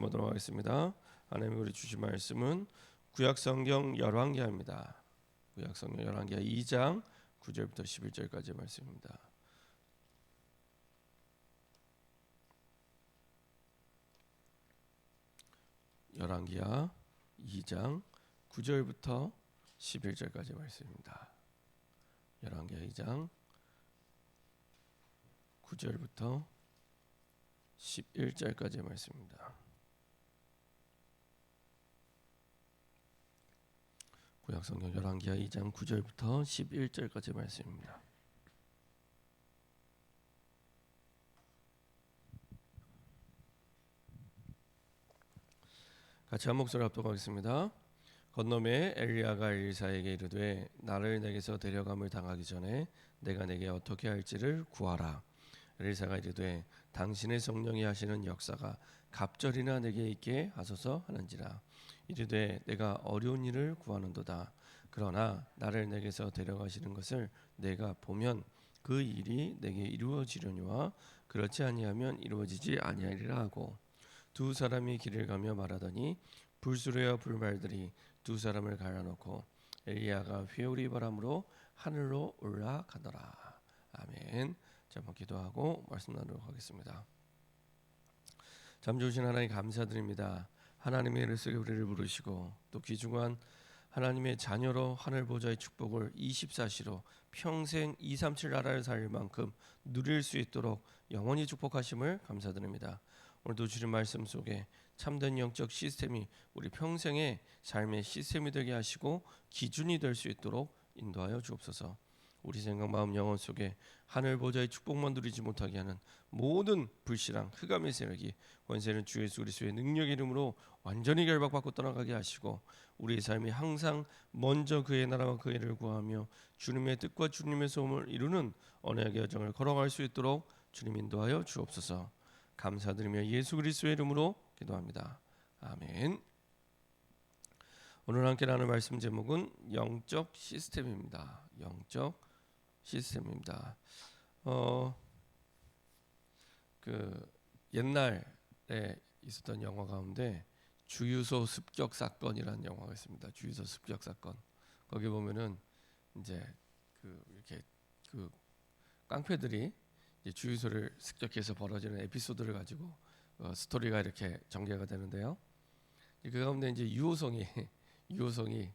보도록 하겠습니다. 하나님 우리 주신 말씀은 구약 성경 열왕기하입니다. 구약 성경 열왕기하 2장 9절부터 11절까지 말씀입니다. 열왕기하 2장 9절부터 11절까지 말씀입니다. 열왕기하 2장 9절부터 11절까지 말씀입니다. 구약성경 열왕기하 2장 9절부터 11절까지 말씀입니다. 같이 한 목소리 합독하겠습니다. 건너매 엘리야가 엘리사에게 이르되 나를 내게서 데려감을 당하기 전에 내가 내게 어떻게 할지를 구하라. 엘리사가 이르되 당신의 성령이 하시는 역사가 갑절이나 내게 있게 하소서 하는지라. 이르되 내가 어려운 일을 구하는도다. 그러나 나를 내게서 데려가시는 것을 내가 보면 그 일이 내게 이루어지려니와 그렇지 아니하면 이루어지지 아니하리라 하고 두 사람이 길을 가며 말하더니 불수레와 불말들이 두 사람을 갈라놓고 엘리야가 회오리 바람으로 하늘로 올라가더라. 아멘. 자, 한번 기도하고 말씀 나누도록 하겠습니다. 참 좋으신 하나님 감사드립니다. 하나님의 이를 쓰게 우리를 부르시고 또 귀중한 하나님의 자녀로 하늘 보좌의 축복을 24시로 평생 237 나라를 살 만큼 누릴 수 있도록 영원히 축복하심을 감사드립니다. 오늘도 주신 말씀 속에 참된 영적 시스템이 우리 평생의 삶의 시스템이 되게 하시고 기준이 될 수 있도록 인도하여 주옵소서. 우리 생각 마음 영혼 속에 하늘 보좌의 축복만 누리지 못하게 하는 모든 불신앙 흑암의 세력이 권세는 주 예수 그리스도의 능력 이름으로 완전히 결박받고 떠나가게 하시고 우리의 삶이 항상 먼저 그의 나라와 그의 를 구하며 주님의 뜻과 주님의 소원을 이루는 언약의 여정을 걸어갈 수 있도록 주님 인도하여 주옵소서. 감사드리며 예수 그리스도의 이름으로 기도합니다. 아멘. 오늘 함께 나눌 말씀 제목은 영적 시스템입니다. 영적 시스템입니다. 어, 그 옛날에 있었던 영화 가운데 주유소 습격 사건이라는 영화가 있습니다. 주유소 습격 사건. 거기 보면은 이제 그 이렇게 그 깡패들이 주유소를 습격해서 벌어지는 에피소드를 가지고 어, 스토리가 이렇게 전개가 되는데요. 그 가운데 이제 유호성이 유호성이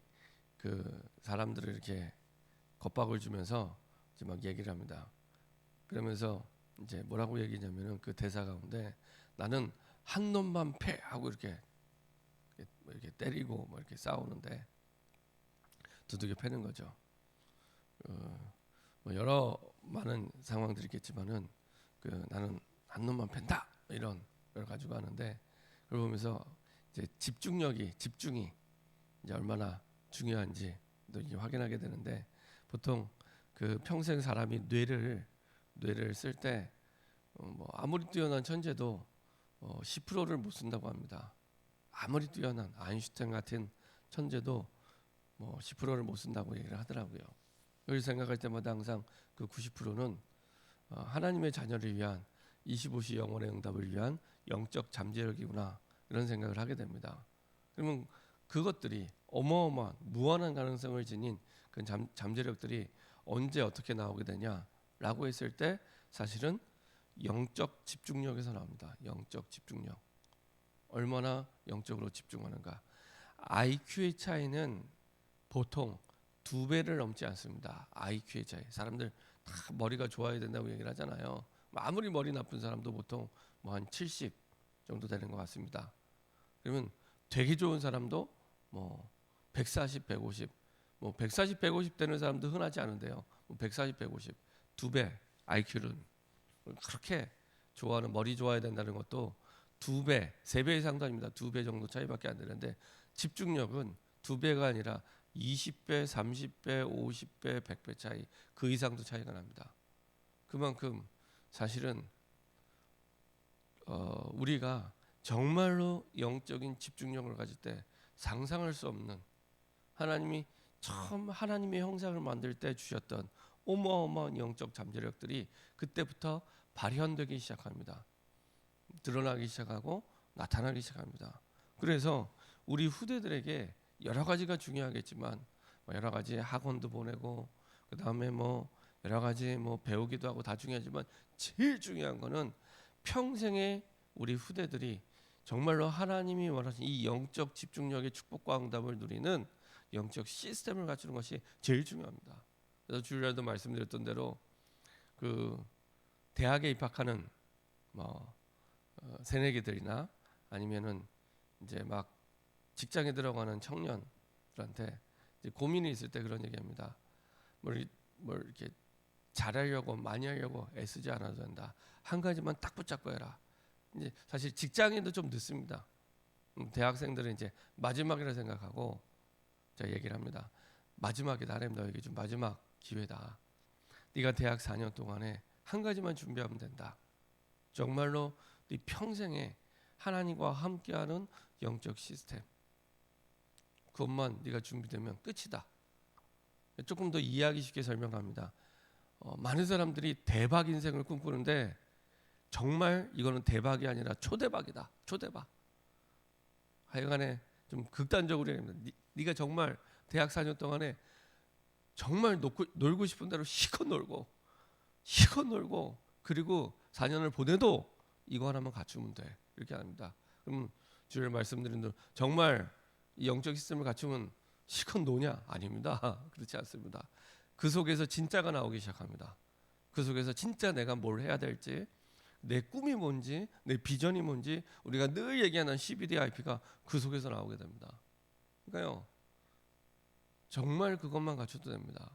그 사람들을 이렇게 겁박을 주면서 이제 막 얘기를 합니다. 그러면서 이제 뭐라고 얘기냐면은 그 대사 가운데 나는 한 놈만 패 하고 이렇게 뭐 이렇게 때리고 뭐 이렇게 싸우는데 두들겨 패는 거죠. 어, 뭐 여러 많은 상황들이 있겠지만은 그 나는 한 놈만 팬다 이런 걸 가지고 하는데 그걸 보면서 이제 집중력이 집중이 이제 얼마나 중요한지 또 이제 확인하게 되는데 보통 그 평생 사람이 뇌를 뇌를 쓸때 어, 뭐 아무리 뛰어난 천재도 어 10%를 못 쓴다고 합니다. 아무리 뛰어난 아인슈타인 같은 천재도 뭐 10%를 못 쓴다고 얘기를 하더라고요. 그걸 생각할 때마다 항상 그 90%는 어 하나님의 자녀를 위한 25시 영혼의 응답을 위한 영적 잠재력이구나 이런 생각을 하게 됩니다. 그러면 그것들이 어마어마한 무한한 가능성을 지닌 그 잠, 잠재력들이 언제 어떻게 나오게 되냐라고 했을 때 사실은 영적 집중력에서 나옵니다. 영적 집중력. 얼마나 영적으로 집중하는가. IQ의 차이는 보통 두 배를 넘지 않습니다. IQ의 차이. 사람들 다 머리가 좋아야 된다고 얘기를 하잖아요. 아무리 머리 나쁜 사람도 보통 뭐 한 70 정도 되는 것 같습니다. 그러면 되게 좋은 사람도 뭐 140, 150, 뭐 140, 150 되는 사람도 흔하지 않은데요. 뭐 140, 150 두 배 IQ는 그렇게 좋아하는 머리 좋아야 된다는 것도 두 배, 세 배 이상도 아닙니다. 두 배 정도 차이밖에 안 되는데 집중력은 두 배가 아니라 20배, 30배, 50배, 100배 차이 그 이상도 차이가 납니다. 그만큼 사실은 어, 우리가 정말로 영적인 집중력을 가질 때 상상할 수 없는 하나님이 처음 하나님의 형상을 만들 때 주셨던 어마어마한 영적 잠재력들이 그때부터 발현되기 시작합니다. 드러나기 시작하고 나타나기 시작합니다. 그래서 우리 후대들에게 여러 가지가 중요하겠지만 뭐 여러 가지 학원도 보내고 그 다음에 뭐 여러 가지 뭐 배우기도 하고 다 중요하지만 제일 중요한 거는 평생에 우리 후대들이 정말로 하나님이 원하신 이 영적 집중력의 축복과 응답을 누리는 영적 시스템을 갖추는 것이 제일 중요합니다. 그래서 주일날도 말씀드렸던 대로 그 대학에 입학하는 뭐 어, 새내기들이나 아니면은 이제 막 직장에 들어가는 청년들한테 고민이 있을 때 그런 얘기합니다. 뭘, 뭘 이렇게 잘하려고 많이 하려고 애쓰지 않아도 된다. 한 가지만 딱 붙잡고 해라. 이제 사실 직장인도 좀 늦습니다. 음, 대학생들은 이제 마지막이라 생각하고 제가 얘기를 합니다. 마지막이다. 하나님 너에게 좀 마지막 기회다. 네가 대학 4년 동안에 한 가지만 준비하면 된다. 정말로 네 평생에 하나님과 함께하는 영적 시스템. 그것만 네가 준비되면 끝이다. 조금 더 이해하기 쉽게 설명합니다. 어, 많은 사람들이 대박 인생을 꿈꾸는데 정말 이거는 대박이 아니라 초대박이다. 초대박. 하여간에 좀 극단적으로 얘기합니다. 네, 네가 정말 대학 4년 동안에 정말 놀고, 놀고 싶은 대로 실컷 놀고 실컷 놀고 그리고 4년을 보내도 이거 하나만 갖추면 돼. 이렇게 합니다. 그럼 주일 말씀드린 대로 정말 이 영적 시스템을 갖추면 실컷 노냐? 아닙니다. 그렇지 않습니다. 그 속에서 진짜가 나오기 시작합니다. 그 속에서 진짜 내가 뭘 해야 될지, 내 꿈이 뭔지, 내 비전이 뭔지 우리가 늘 얘기하는 CBDIP가 그 속에서 나오게 됩니다. 그러니까요. 정말 그것만 갖춰도 됩니다.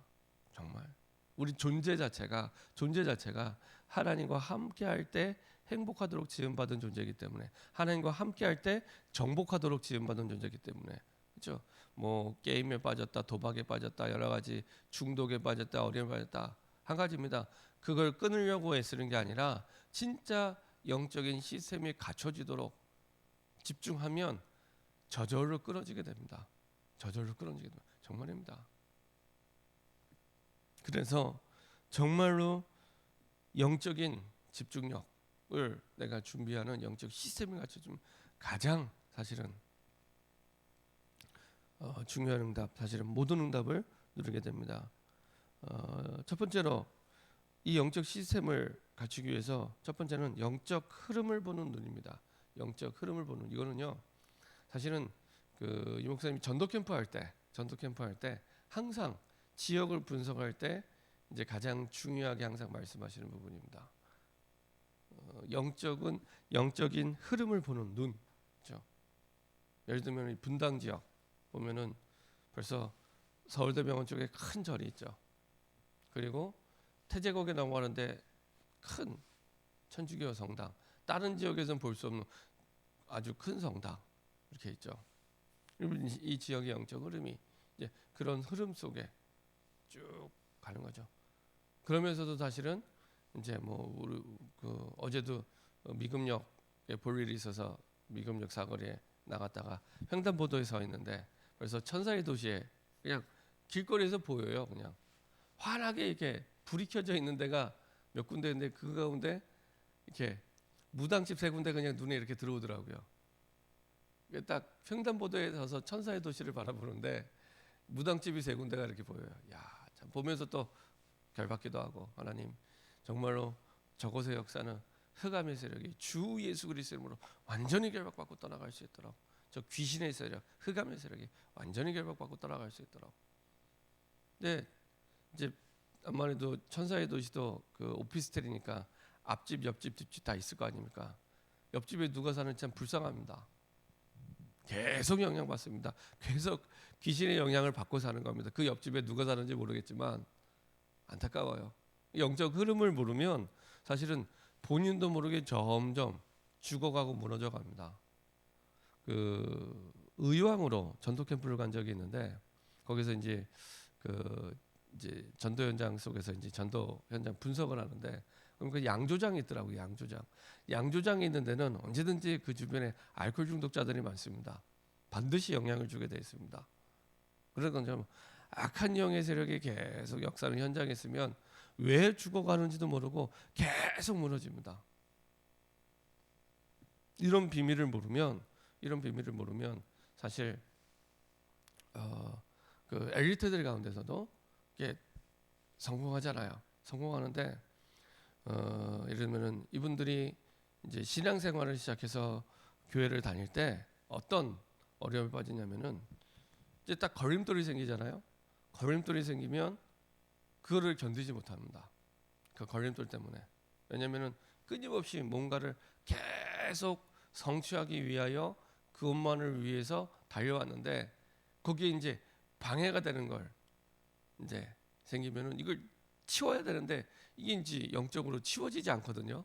정말. 우리 존재 자체가 존재 자체가 하나님과 함께 할 때 행복하도록 지음 받은 존재이기 때문에 하나님과 함께 할 때 정복하도록 지음 받은 존재이기 때문에 그렇죠? 뭐 게임에 빠졌다, 도박에 빠졌다, 여러 가지 중독에 빠졌다, 어려움에 빠졌다 한 가지입니다. 그걸 끊으려고 애쓰는 게 아니라 진짜 영적인 시스템이 갖춰지도록 집중하면 저절로 끊어지게 됩니다. 저절로 끊어지게 됩니다. 정말입니다. 그래서 정말로 영적인 집중력을 내가 준비하는 영적 시스템을 갖춰주면 가장 사실은 어, 중요한 응답, 사실은 모든 응답을 누리게 됩니다. 어, 첫 번째로 이 영적 시스템을 갖추기 위해서 첫 번째는 영적 흐름을 보는 눈입니다. 영적 흐름을 보는 이거는요. 사실은 그 이 목사님이 전도 캠프 할 때, 전도 캠프 할 때 항상 지역을 분석할 때 이제 가장 중요하게 항상 말씀하시는 부분입니다. 어, 영적은 영적인 흐름을 보는 눈. 그렇죠? 예를 들면 이 분당 지역 보면은 벌써 서울대병원 쪽에 큰 절이 있죠. 그리고 태제곡에 넘어가는데 큰 천주교 성당, 다른 지역에서는 볼 수 없는 아주 큰 성당 이렇게 있죠. 이 지역의 영적 흐름이 이제 그런 흐름 속에 쭉 가는 거죠. 그러면서도 사실은 이제 뭐 우리 그 어제도 미금역에 볼 일이 있어서 미금역 사거리에 나갔다가 횡단보도에 서 있는데 그래서 천사의 도시에 그냥 길거리에서 보여요. 그냥 환하게 이렇게 불이 켜져 있는 데가 몇 군데인데 그 가운데 이렇게 무당집 세 군데 그냥 눈에 이렇게 들어오더라고요. 딱 횡단보도에 서서 천사의 도시를 바라보는데 무당집이 세 군데가 이렇게 보여요. 야, 참 보면서 또 결받기도 하고 하나님 정말로 저곳의 역사는 흑암의 세력이 주 예수 그리스도 이름으로 완전히 결박받고 떠나갈 수 있도록 저 귀신의 세력, 흑암의 세력이 완전히 결박받고 떠나갈 수 있도록. 네, 이제 아무래도 천사의 도시도 그 오피스텔이니까 앞집, 옆집, 뒷집 다 있을 거 아닙니까? 옆집에 누가 사는지 참 불쌍합니다. 계속 영향 받습니다. 계속 귀신의 영향을 받고 사는 겁니다. 그 옆집에 누가 사는지 모르겠지만 안타까워요. 영적 흐름을 모르면 사실은 본인도 모르게 점점 죽어가고 무너져 갑니다. 그 의왕으로 전도 캠프를 간 적이 있는데 거기서 이제 그 이제 전도 현장 속에서 이제 전도 현장 분석을 하는데 그럼 그 양조장이 있더라고요. 양조장. 양조장이 있는 데는 언제든지 그 주변에 알코올 중독자들이 많습니다. 반드시 영향을 주게 되어 있습니다. 그러건 좀 악한 영의 세력이 계속 역사는 현장에 있으면 왜 죽어가는지도 모르고 계속 무너집니다. 이런 비밀을 모르면 이런 비밀을 모르면 사실 어, 그 엘리트들 가운데서도 성공하잖아요. 성공하는데 어, 예를 들면은 이분들이 이제 신앙생활을 시작해서 교회를 다닐 때 어떤 어려움에 빠지냐면은 이제 딱 걸림돌이 생기잖아요. 걸림돌이 생기면 그거를 견디지 못합니다. 그 걸림돌 때문에 왜냐면은 끊임없이 뭔가를 계속 성취하기 위하여 그것만을 위해서 달려왔는데 거기에 이제 방해가 되는 걸 이제 생기면은 이걸 치워야 되는데 이게 이제 영적으로 치워지지 않거든요.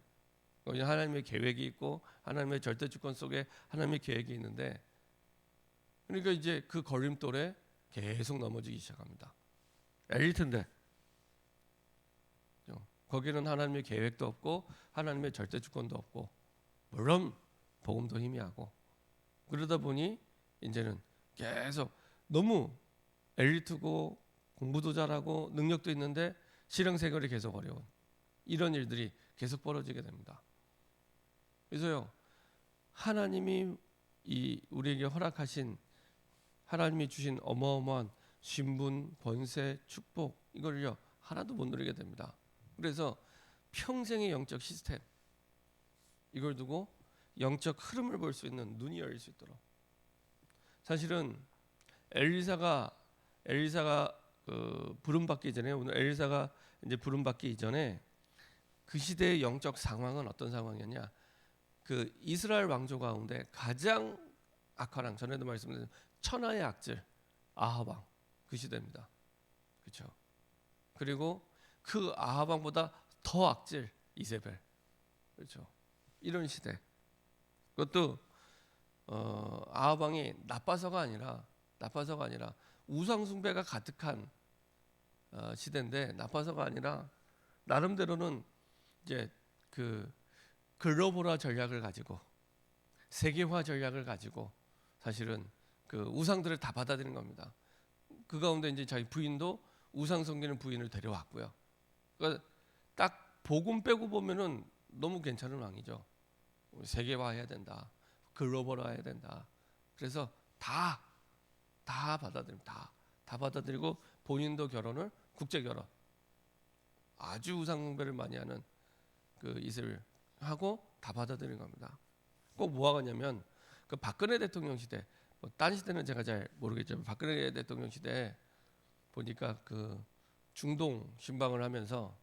하나님의 계획이 있고 하나님의 절대 주권 속에 하나님의 계획이 있는데 그러니까 이제 그 걸림돌에 계속 넘어지기 시작합니다. 엘리트인데 거기는 하나님의 계획도 없고 하나님의 절대 주권도 없고 물론 복음도 희미하고 그러다 보니 이제는 계속 너무 엘리트고 공부도 잘하고 능력도 있는데 실행 생활이 계속 어려운 이런 일들이 계속 벌어지게 됩니다. 그래서요 하나님이 이 우리에게 허락하신 하나님이 주신 어마어마한 신분, 권세, 축복 이걸요 하나도 못 누리게 됩니다. 그래서 평생의 영적 시스템 이걸 두고 영적 흐름을 볼 수 있는 눈이 열릴 수 있도록 사실은 엘리사가 엘리사가 그 부름 받기 전에 오늘 엘리사가 이제 부름 받기 이전에 그 시대의 영적 상황은 어떤 상황이었냐? 그 이스라엘 왕조 가운데 가장 왕 전에도 말씀드린 천하의 악질 아합 왕 그 시대입니다. 그렇죠? 그리고 그 아합 왕보다 더 악질 이세벨 그렇죠? 이런 시대 그것도 어, 아합 왕이 나빠서가 아니라 나빠서가 아니라 우상 숭배가 가득한 어, 시대인데 나빠서가 아니라 나름대로는 이제 그 글로벌화 전략을 가지고 세계화 전략을 가지고 사실은 그 우상들을 다 받아들인 겁니다. 그 가운데 이제 자기 부인도 우상 섬기는 부인을 데려왔고요. 그러니까 딱 복음 빼고 보면은 너무 괜찮은 왕이죠. 세계화해야 된다. 글로벌화해야 된다. 그래서 다 다 받아들입니다. 다, 다 받아들이고 본인도 결혼을 국제 결혼 아주 우상 숭배를 많이 하는 그 이슬 하고 다 받아들인 겁니다. 꼭 뭐가 냐면 그 박근혜 대통령 시대 뭐딴 시대는 제가 잘 모르겠지만 박근혜 대통령 시대 보니까 그 중동 신방을 하면서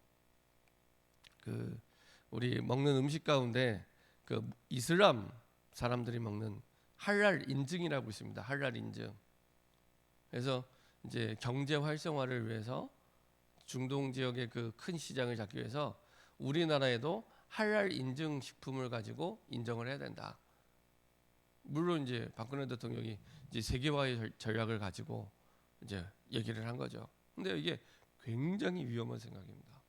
그 우리 먹는 음식 가운데 그 이슬람 사람들이 먹는 할랄 인증이라고 있습니다. 할랄 인증. 그래서 이제 경제 활성화를 위해서 중동 지역의 그 큰 시장을 잡기 위해서 우리나라에도 할랄 인증 식품을 가지고 인정을 해야 된다. 물론 이제 박근혜 대통령이 이제 세계화의 전략을 가지고 이제 얘기를 한 거죠. 근데 이게 굉장히 위험한 생각입니다.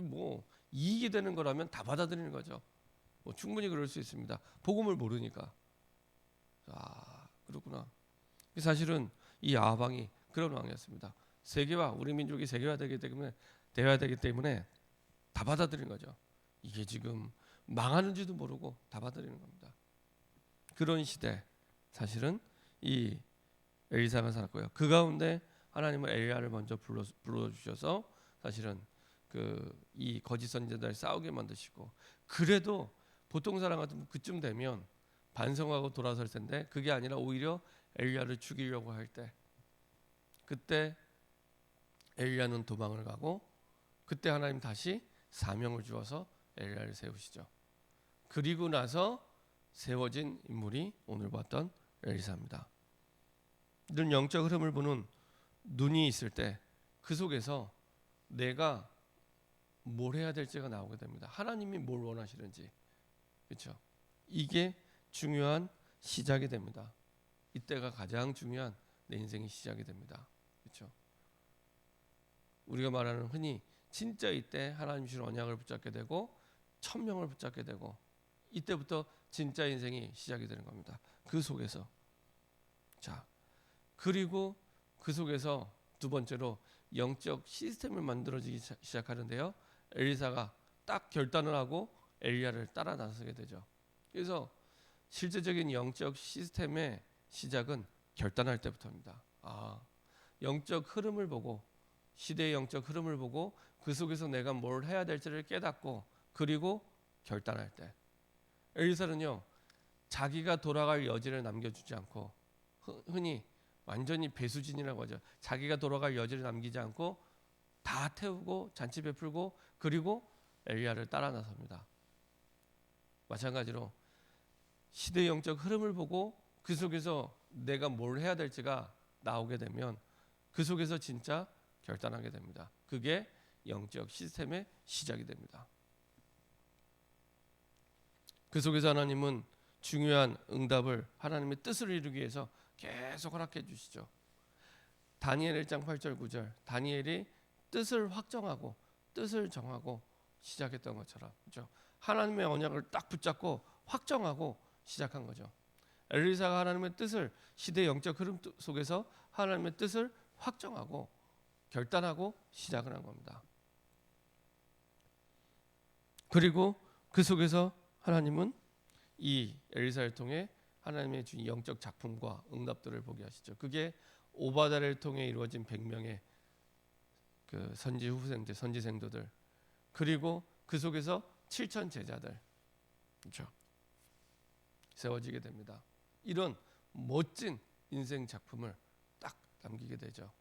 뭐 이익이 되는 거라면 다 받아들이는 거죠. 뭐 충분히 그럴 수 있습니다. 복음을 모르니까. 아 그렇구나. 사실은 이 아방이 그런 왕이었습니다. 세계화 우리 민족이 세계화되기 때문에 되어야 되기 때문에 다 받아들이는 거죠. 이게 지금 망하는지도 모르고 다 받아들이는 겁니다. 그런 시대 사실은 이 엘리사가 살았고요. 그 가운데 하나님은 엘리야를 먼저 불러 불러 주셔서 사실은 그 이 거짓 선지자들 싸우게 만드시고 그래도 보통 사람 같으면 그쯤 되면 반성하고 돌아설 텐데 그게 아니라 오히려 엘리야를 죽이려고 할 때 그때 엘리야는 도망을 가고 그때 하나님 다시 사명을 주어서 엘리야를 세우시죠. 그리고 나서 세워진 인물이 오늘 봤던 엘리사입니다. 이런 영적 흐름을 보는 눈이 있을 때 그 속에서 내가 뭘 해야 될지가 나오게 됩니다. 하나님이 뭘 원하시는지. 그렇죠? 이게 중요한 시작이 됩니다. 이때가 가장 중요한 내 인생의 시작이 됩니다. 그렇죠? 우리가 말하는 흔히 진짜 이때 하나님 주신 언약을 붙잡게 되고 천명을 붙잡게 되고 이때부터 진짜 인생이 시작이 되는 겁니다. 그 속에서 자 그리고 그 속에서 두 번째로 영적 시스템을 만들어지기 시작하는데요. 엘리사가 딱 결단을 하고 엘리야를 따라 나서게 되죠. 그래서 실제적인 영적 시스템의 시작은 결단할 때부터입니다. 아, 영적 흐름을 보고 시대의 영적 흐름을 보고 그 속에서 내가 뭘 해야 될지를 깨닫고 그리고 결단할 때 엘리사는요 자기가 돌아갈 여지를 남겨주지 않고 흔- 흔히 완전히 배수진이라고 하죠. 자기가 돌아갈 여지를 남기지 않고 다 태우고 잔치 베풀고 그리고 엘리야를 따라 나섭니다. 마찬가지로 시대 영적 흐름을 보고 그 속에서 내가 뭘 해야 될지가 나오게 되면 그 속에서 진짜 결단하게 됩니다. 그게 영적 시스템의 시작이 됩니다. 그 속에서 하나님은 중요한 응답을 하나님의 뜻을 이루기 위해서 계속 허락해 주시죠. 다니엘 1장 8절 9절 다니엘이 뜻을 확정하고 뜻을 정하고 시작했던 것처럼 그렇죠? 하나님의 언약을 딱 붙잡고 확정하고 시작한 거죠. 엘리사가 하나님의 뜻을 시대 영적 흐름 속에서 하나님의 뜻을 확정하고 결단하고 시작을 한 겁니다. 그리고 그 속에서 하나님은 이 엘리사를 통해 하나님의 주신 영적 작품과 응답들을 보게 하시죠. 그게 오바다를 통해 이루어진 100명의 그 선지 후생들, 선지 생도들 그리고 그 속에서 7천 제자들 그렇죠. 세워지게 됩니다. 이런 멋진 인생 작품을 딱 남기게 되죠.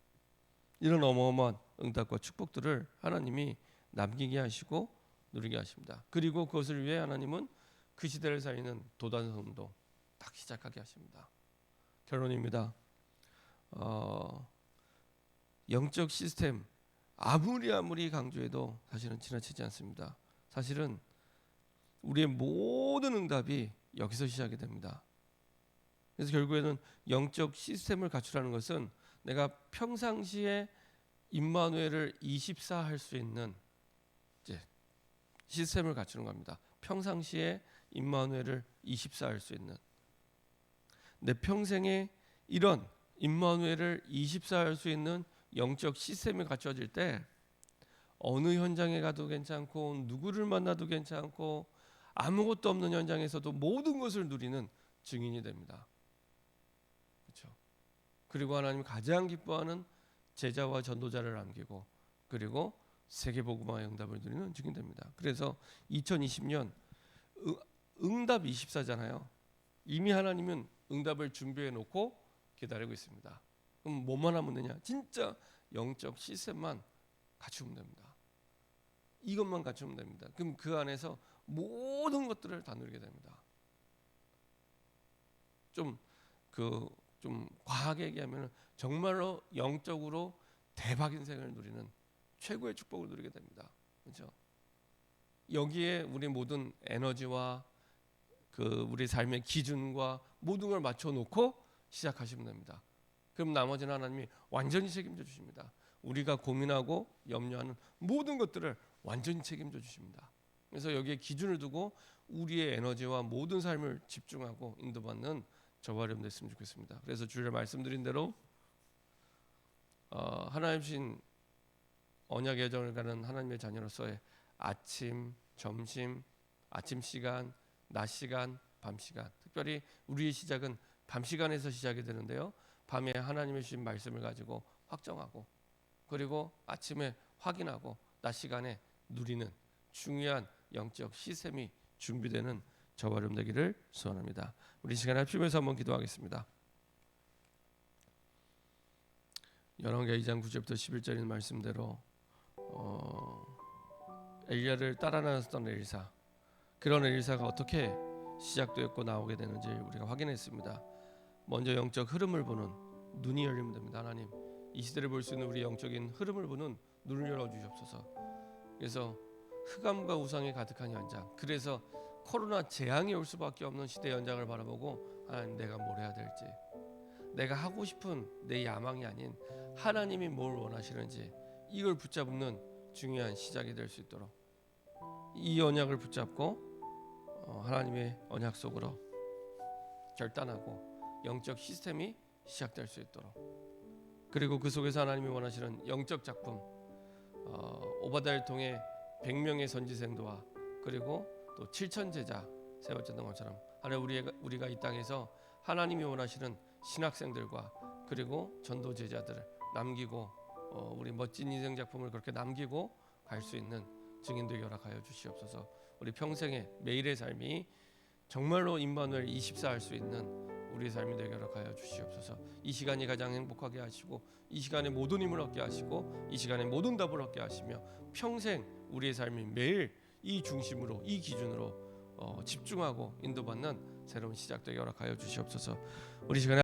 이런 어마어마한 응답과 축복들을 하나님이 남기게 하시고 누리게 하십니다. 그리고 그것을 위해 하나님은 그 시대를 살리는 도단 운동 딱 시작하게 하십니다. 결론입니다. 어, 영적 시스템 아무리 아무리 강조해도 사실은 지나치지 않습니다. 사실은 우리의 모든 응답이 여기서 시작이 됩니다. 그래서 결국에는 영적 시스템을 갖추라는 것은 내가 평상시에 임마누엘을 24 할 수 있는 시스템을 갖추는 겁니다. 평상시에 임마누엘을 24 할 수 있는 내 평생에 이런 임마누엘을 24 할 수 있는 영적 시스템이 갖춰질 때 어느 현장에 가도 괜찮고 누구를 만나도 괜찮고 아무것도 없는 현장에서도 모든 것을 누리는 증인이 됩니다. 그리고 하나님 가장 기뻐하는 제자와 전도자를 남기고 그리고 세계 복음화 응답을 누리는 증인 됩니다. 그래서 2020년 응답 24잖아요. 이미 하나님은 응답을 준비해 놓고 기다리고 있습니다. 그럼 뭐만 하면 되냐? 진짜 영적 시스템만 갖추면 됩니다. 이것만 갖추면 됩니다. 그럼 그 안에서 모든 것들을 다 누리게 됩니다. 좀 그 좀 과하게 얘기하면 정말로 영적으로 대박 인생을 누리는 최고의 축복을 누리게 됩니다. 그렇죠? 여기에 우리 모든 에너지와 그 우리 삶의 기준과 모든 걸 맞춰 놓고 시작하시면 됩니다. 그럼 나머지는 하나님이 완전히 책임져 주십니다. 우리가 고민하고 염려하는 모든 것들을 완전히 책임져 주십니다. 그래서 여기에 기준을 두고 우리의 에너지와 모든 삶을 집중하고 인도받는 저와 여러분 됐으면 좋겠습니다. 그래서 주일에 말씀드린 대로 어, 하나님 신 언약 예정을 가는 하나님의 자녀로서의 아침, 점심, 아침 시간, 낮 시간, 밤 시간. 특별히 우리의 시작은 밤 시간에서 시작이 되는데요. 밤에 하나님의 주신 말씀을 가지고 확정하고 그리고 아침에 확인하고 낮 시간에 누리는 중요한 영적 시스템이 준비되는 저와 여러분 되기를 소원합니다. 우리 시간에 합심해서 한번 기도하겠습니다. 열왕기 2장 9절부터 11절인 말씀대로 어, 엘리야를 따라 나섰던 엘리사 그런 엘리사가 어떻게 시작되었고 나오게 되는지 우리가 확인했습니다. 먼저 영적 흐름을 보는 눈이 열리면 됩니다. 하나님 이 시대를 볼 수 있는 우리 영적인 흐름을 보는 눈을 열어 주시옵소서. 그래서 흑암과 우상이 가득한 현장. 그래서 코로나 재앙이 올 수밖에 없는 시대 현장을 바라보고 하나님 내가 뭘 해야 될지. 내가 하고 싶은 내 야망이 아닌 하나님이 뭘 원하시는지 이걸 붙잡는 중요한 시작이 될 수 있도록 이 언약을 붙잡고 어, 하나님의 언약 속으로 결단하고 영적 시스템이 시작될 수 있도록. 그리고 그 속에서 하나님이 원하시는 영적 작품 어, 오바다를 통해 100명의 선지생도와 그리고 또 7천 제자 세워졌던 것처럼 하나 우리가 우리가 이 땅에서 하나님이 원하시는 신학생들과 그리고 전도 제자들을 남기고 어, 우리 멋진 인생 작품을 그렇게 남기고 갈 수 있는 증인 되게 허락하여 주시옵소서. 우리 평생의 매일의 삶이 정말로 임마누엘 24할 수 있는 우리의 삶이 되게 허락하여 주시옵소서. 이 시간이 가장 행복하게 하시고 이 시간에 모든 힘을 얻게 하시고 이 시간에 모든 답을 얻게 하시며 평생 우리의 삶이 매일 이 중심으로 이 기준으로 어, 집중하고 인도받는 새로운 시작 되게 허락하여 주시옵소서. 우리 시간에